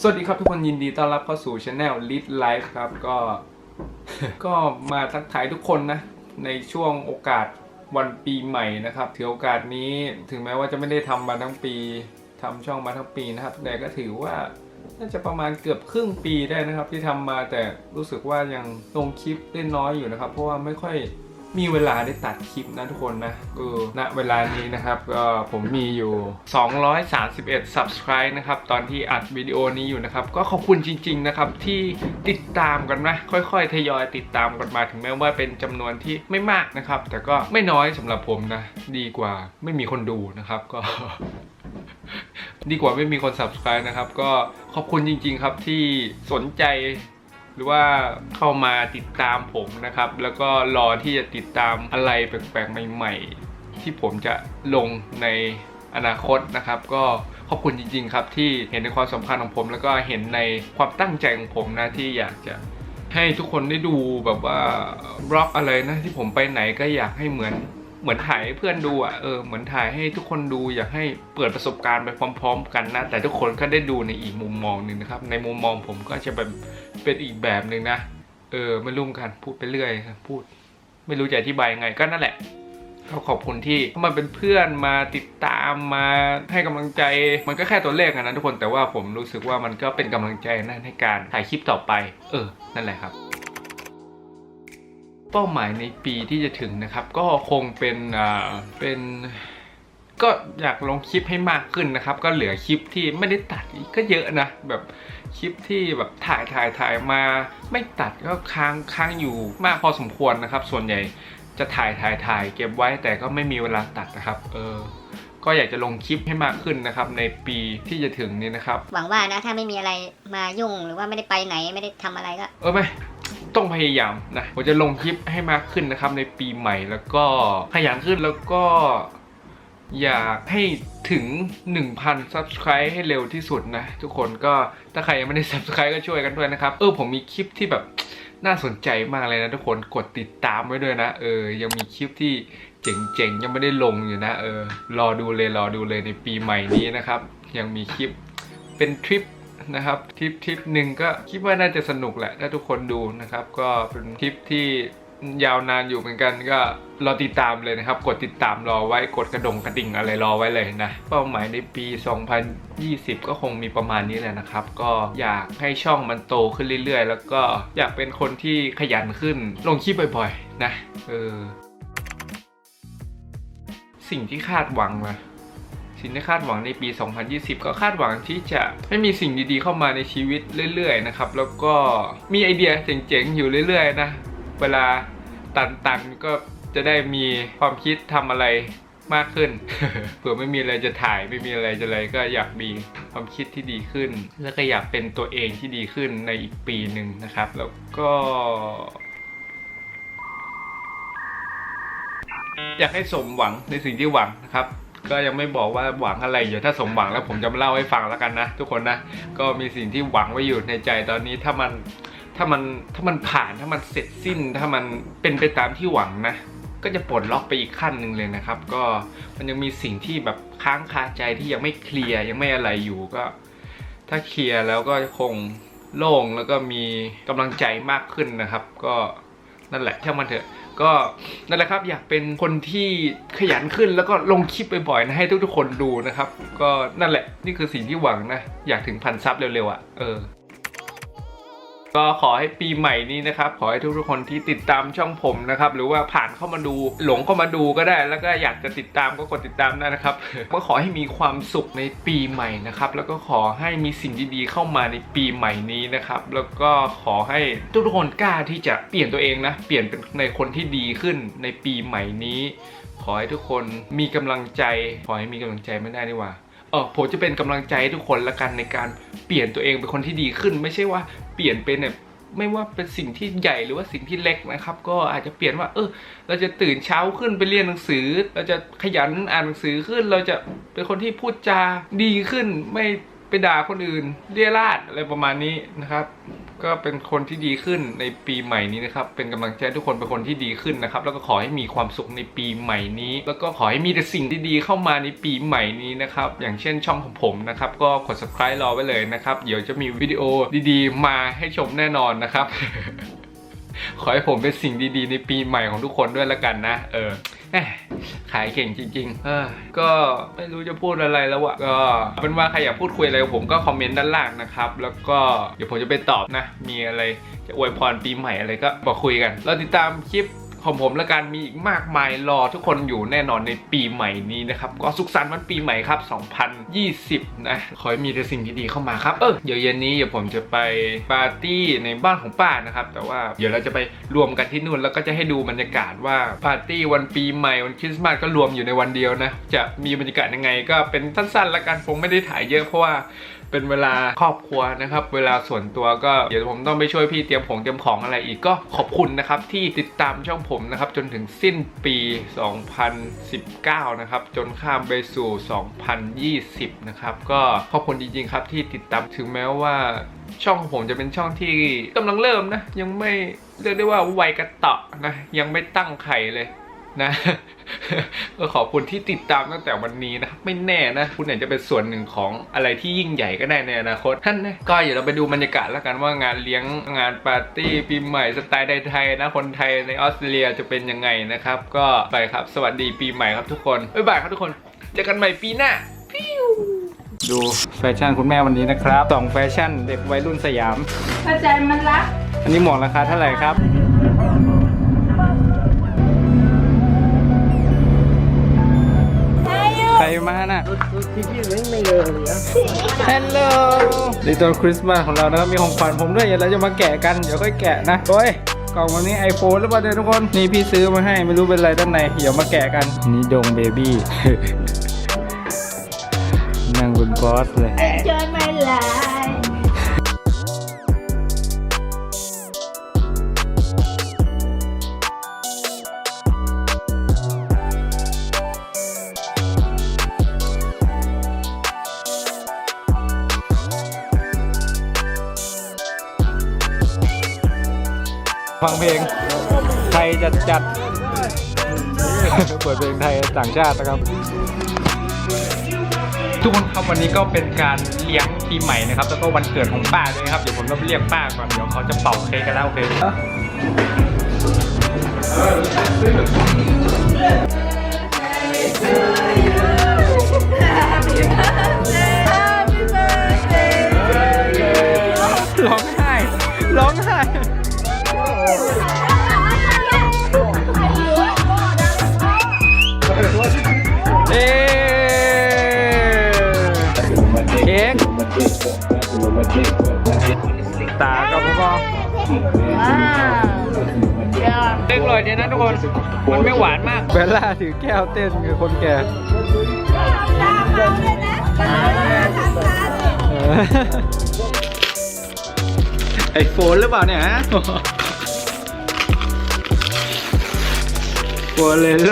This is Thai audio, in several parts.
สวัสดีครับทุกคนยินดีต้อนรับเข้าสู่ช anel Lead Life ครับก็ ก็มาทักทายทุกคนนะ ในช่วงโอกาสวันปีใหม่นะครับถือโอกาสนี้ถึงแม้ว่าจะไม่ได้ทำมาทั้งปีทำช่องมาทั้งปีนะครับ แต่ก็ถือว่าน่าจะประมาณเกือบครึ่งปีได้นะครับ ที่ทำมาแต่รู้สึกว่ายังลงคลิปได้น้อยอยู่นะครับ เพราะว่าไม่ค่อย มีเวลาได้ตัดคลิปนะทุกคนนะเออณเวลานี้นะครับก็ผมมีอยู่ 231 subscribe นะครับ ตอนที่อัดวิดีโอนี้อยู่นะครับ ก็ขอบคุณจริง ๆ นะครับ ที่ติดตามกันนะ ค่อยๆ ทยอยติดตามกันมาถึงแม้ว่าเป็นจำนวนที่ไม่มากนะครับ แต่ก็ไม่น้อยสำหรับผมนะ ดีกว่าไม่มีคนดูนะครับก็ดีกว่าไม่มีคน subscribe นะครับ ก็ขอบคุณจริง ๆ ครับที่สนใจ หรือว่าเข้ามาติดตามผมนะครับ แล้วก็รอที่จะติดตามอะไรแปลกๆใหม่ ๆ ที่ผมจะลงในอนาคตนะครับ ก็ขอบคุณจริง ๆ ครับ ที่เห็นในความสำคัญของผม แล้วก็เห็นในความตั้งใจของผมนะที่อยากจะให้ทุกคนได้ดูแบบว่าบล็อกอะไรนะที่ผมไปไหนก็อยากให้เหมือน เหมือนถ่ายให้เพื่อนดูอะเออเหมือนถ่ายให้ทุกคนดูอยากให้เปิดประสบการณ์ไปพร้อม ๆ กันนะ แต่ทุกคนก็ได้ดูในอีกมุมมองหนึ่งนะครับ ในมุมมองผมก็จะเป็นเป็นอีกแบบหนึ่งนะ เออไม่รุ่มกันพูดไปเรื่อยครับพูด ไม่รู้จะอธิบายยังไงก็นั่นแหละก็ขอบคุณที่มาเป็นเพื่อนมาติดตามมาให้กำลังใจ มันก็แค่ตัวเลขนะทุกคนแต่ว่าผมรู้สึกว่ามันก็เป็นกำลังใจนะในการถ่ายคลิปต่อไป เออ นั่นแหละครับ เป้าหมายในปีที่จะถึงนะครับ ก็คงเป็นอ่าเป็นก็อยากลงคลิปให้มากขึ้นนะครับ ก็เหลือคลิปที่ไม่ได้ตัดอีกก็เยอะนะ แบบคลิปที่แบบถ่ายถ่ายถ่ายมาไม่ตัดก็ค้างค้างอยู่มากพอสมควรนะครับ ส่วนใหญ่จะถ่ายถ่ายถ่ายเก็บไว้แต่ก็ไม่มีเวลาตัดนะครับ เออ ก็อยากจะลงคลิปให้มากขึ้นนะครับ ในปีที่จะถึงนี้นะครับ หวังว่านะถ้าไม่มีอะไรมายุ่งหรือว่าไม่ได้ไปไหนไม่ได้ทำอะไรก็ เออไม่ ต้องพยายามนะผมจะลงคลิปให้มากขึ้นนะครับในปีใหม่แล้วก็ขยันขึ้นแล้วก็อยากให้ถึง 1,000 subscribe ให้เร็วที่สุดนะ ทุกคนก็ถ้าใครยังไม่ได้ subscribe ก็ช่วยกันด้วยนะครับ เออผมมีคลิปที่แบบน่าสนใจมากเลยนะทุกคนกดติดตามไว้ด้วยนะ เออ ยังมีคลิปที่เจ๋งๆ ยังไม่ได้ลงอยู่นะ เออ รอดูเลยรอดูเลยในปีใหม่นี้นะครับ ยังมีคลิปเป็นทริป นะครับทริปทริปหนึ่งก็คิดว่าน่าจะสนุกแหละถ้าทุกคนดูนะครับ ก็เป็นทริปที่ยาวนานอยู่เหมือนกันก็รอติดตามเลยนะครับ กดติดตามรอไว้กดกระดงกระดิ่งอะไรรอไว้เลยนะ เป้าหมายในปี 2020 ก็คงมีประมาณนี้แหละนะครับ ก็อยากให้ช่องมันโตขึ้นเรื่อยๆ แล้วก็อยากเป็นคนที่ขยันขึ้น ลงคลิปบ่อยๆ นะ เออ สิ่งที่คาดหวังนะ สิ่งที่คาดหวังในปี 2020 ก็คาดหวังที่จะให้มีสิ่งดีๆเข้ามาในชีวิตเรื่อยๆนะครับ แล้วก็มีไอเดียเจ๋งๆอยู่เรื่อยๆนะ เวลาตันๆก็จะได้มีความคิดทำอะไรมากขึ้น เผื่อไม่มีอะไรจะถ่ายไม่มีอะไรจะอะไรก็อยากมีความคิดที่ดีขึ้น แล้วก็อยากเป็นตัวเองที่ดีขึ้นในอีกปีหนึ่งนะครับ แล้วก็อยากให้สมหวังในสิ่งที่หวังนะครับ ก็ยังไม่บอกว่าหวังอะไรอยู่ถ้าสมหวังแล้วผมจะมาเล่าให้ฟังแล้วกันนะ ทุกคนนะ ก็มีสิ่งที่หวังไว้อยู่ในใจตอนนี้ถ้ามันถ้ามันถ้ามันผ่านถ้ามันเสร็จสิ้น ถ้ามันเป็นไปตามที่หวังนะ ก็จะปลดล็อกไปอีกขั้นหนึ่งเลยนะครับ ก็มันยังมีสิ่งที่แบบค้างคาใจที่ยังไม่เคลียร์ยังไม่อะไรอยู่ก็ ถ้าเคลียร์แล้วก็คงโล่งแล้วก็มีกำลังใจมากขึ้นนะครับ ก็ นั่นแหละช่างมันเถอะก็นั่นแหละครับอยากเป็นคนที่ขยันขึ้นแล้วก็ลงคลิปบ่อยๆนะให้ทุกๆคนดูนะครับ ก็นั่นแหละนี่คือสิ่งที่หวังนะ อยากถึงพันซับเร็วๆอะ่ะเออ ก็ขอให้ปีใหม่นี้นะครับ ขอให้ทุกๆคนที่ติดตามช่องผมนะครับ หรือว่าผ่านเข้ามาดูหลงเข้ามาดูก็ได้ แล้วก็อยากจะติดตามก็กดติดตามได้นะครับ ก็ขอให้มีความสุขในปีใหม่นะครับ แล้วก็ขอให้มีสิ่งดีๆเข้ามาในปีใหม่นี้นะครับ แล้วก็ขอให้ทุกๆคนกล้าที่จะเปลี่ยนตัวเองนะ เปลี่ยนเป็นในคนที่ดีขึ้นในปีใหม่นี้ ขอให้ทุกคนมีกำลังใจ ขอให้มีกำลังใจไม่ได้นี่ว่าเออผมจะเป็นกำลังใจให้ทุกคนละกันในการเปลี่ยนตัวเองเป็นคนที่ดีขึ้น ไม่ใช่ว่า ปลี่ยนเป็นแบบไม่ว่าเป็นสิ่งที่ใหญ่หรือว่าสิ่งที่เล็กนะครับ ก็อาจจะเปลี่ยนว่า เออ เราจะตื่นเช้าขึ้นไปเรียนหนังสือ เราจะขยันอ่านหนังสือขึ้น เราจะเป็นคนที่พูดจาดีขึ้น ไม่ ไปด่าคนอื่นเรียราดอะไรประมาณนี้นะครับ ก็เป็นคนที่ดีขึ้นในปีใหม่นี้นะครับ เป็นกำลังใจทุกคนเป็นคนที่ดีขึ้นนะครับ แล้วก็ขอให้มีความสุขในปีใหม่นี้ แล้วก็ขอให้มีแต่สิ่งที่ดีเข้ามาในปีใหม่นี้นะครับ อย่างเช่นช่องของผมนะครับ ก็กด subscribe รอไว้เลยนะครับ เดี๋ยวจะมีวิดีโอดีๆ มาให้ชมแน่นอนนะครับ ขอให้ผมเป็นสิ่งดีๆ ในปีใหม่ของทุกคนด้วยละกันนะ เออ ขายเก่งจริงๆเออก็ไม่รู้จะพูดอะไรแล้วอะก็เป็นว่าใครอยากพูดคุยอะไรผมก็คอมเมนต์ด้านล่างนะครับ แล้วก็เดี๋ยวผมจะไปตอบนะ มีอะไรจะอวยพรปีใหม่อะไรก็บอกคุยกันเราติดตามคลิป ของผมและกันมีอีกมากมายรอทุกคนอยู่แน่นอนในปีใหม่นี้นะครับ ก็สุขสันต์วันปีใหม่ครับ 2020 นะ ขอให้มีแต่สิ่งที่ดีเข้ามาครับ เออเดี๋ยวเย็นนี้เดี๋ยวผมจะไปปาร์ตี้ในบ้านของป้านะครับ แต่ว่าเดี๋ยวเราจะไปรวมกันที่นู่นแล้วก็จะให้ดูบรรยากาศว่าปาร์ตี้วันปีใหม่วันคริสต์มาสก็รวมอยู่ในวันเดียวนะ จะมีบรรยากาศยังไง ก็เป็นสั้นๆละกันผมไม่ได้ถ่ายเยอะเพราะว่า เป็นเวลาครอบครัวนะครับ เวลาส่วนตัวก็เดี๋ยวผมต้องไปช่วยพี่เตรียมของเตรียมของอะไรอีกก็ขอบคุณนะครับ ที่ติดตามช่องผมนะครับ จนถึงสิ้นปี 2019 นะครับ จนข้ามไปสู่ 2020 นะครับ ก็ขอบคุณจริงๆครับที่ติดตามถึงแม้ว่าช่องของผมจะเป็นช่องที่กำลังเริ่มนะ ยังไม่เรียกได้ว่าวัยกระเตาะนะ ยังไม่ตั้งไข่เลยนะ ก็ขอบคุณที่ติดตามตั้งแต่วันนี้นะครับไม่แน่นะ คุณอาจจะเป็นส่วนหนึ่งของอะไรที่ยิ่งใหญ่ก็ได้ในอนาคตท่านนะก็เดี๋ยวเราไปดูบรรยากาศแล้วกันว่างานเลี้ยงงานปาร์ตี้ปีใหม่สไตล์ไทยๆนะคนไทยในออสเตรเลียจะเป็นยังไงนะครับ ก็ไปครับสวัสดีปีใหม่ครับทุกคนบ๊ายบายครับทุกคนเจอกันใหม่ปีหน้าดูแฟชั่นคุณแม่วันนี้นะครับสองแฟชั่นเด็กวัยรุ่นสยาม เข้าใจมันรักอันนี้หมวกราคาเท่าไหร่ครับ มาน่ะฮัลโหลในตอนคริสต์มาสของเรานะครับมีของขวัญผมด้วยเดี๋ยวเราจะมาแกะกัน เดี๋ยวค่อยแกะนะโอ้ยกล่องวันนี้ iPhone หรือเปล่าเนี่ยทุกคน นี่พี่ซื้อมาให้ไม่รู้เป็นอะไรด้านใน เดี๋ยวมาแกะกัน นี่ดงเบบี้นั่งบนบอสเลยเจอ ฟังเพลงไทยจัดจัดเปิดเพลงไทยต่างชาตินะครับ ทุกคนครับวันนี้ก็เป็นการเลี้ยงปีใหม่นะครับ แล้วก็วันเกิดของป้าด้วยนะครับ เดี๋ยวผมต้องไปเรียกป้าก่อน เดี๋ยวเขาจะเป่าเค้กกันแล้วโอเคร้ ค้กตากับพ่อว้าวเดี๋ยวเต้นลอยเดียวนะทุกคน มันไม่หวานมากเบลล่าถือแก้วเต้นคือคนแก่ไอโฟนหรือเปล่าเนี่ยฮะ โฟเลโล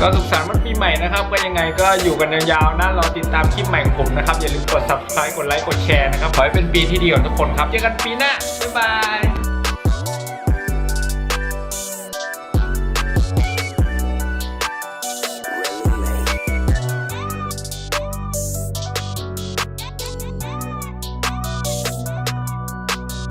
ก็สุขสันต์วันปีใหม่นะครับก็ยังไงก็อยู่กันยาวๆนะรอติดตามคลิปใหม่ของผมนะครับ อย่าลืมกด subscribe กดไลค์กดแชร์นะครับ ขอให้เป็นปีที่ดีของทุกคนครับเจอกันปีหน้าบ๊ายบาย